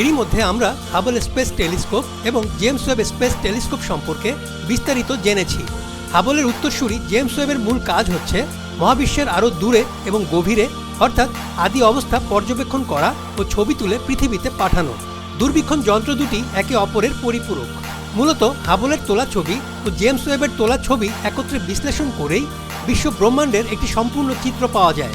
এরই মধ্যে আমরা হাবল স্পেস টেলিস্কোপ এবং জেমস ওয়েব স্পেস টেলিস্কোপ সম্পর্কে বিস্তারিত জেনেছি। হাবলের উত্তরসূরি জেমস ওয়েবের মূল কাজ হচ্ছে মহাবিশ্বের আরও দূরে এবং গভীরে, অর্থাৎ আদি অবস্থা পর্যবেক্ষণ করা ও ছবি তুলে পৃথিবীতে পাঠানো। দূরবীক্ষণ যন্ত্র দুটি একে অপরের পরিপূরক। মূলত হাবলের তোলা ছবি ও জেমস ওয়েবের তোলা ছবি একত্রে বিশ্লেষণ করেই বিশ্ব ব্রহ্মাণ্ডের একটি সম্পূর্ণ চিত্র পাওয়া যায়।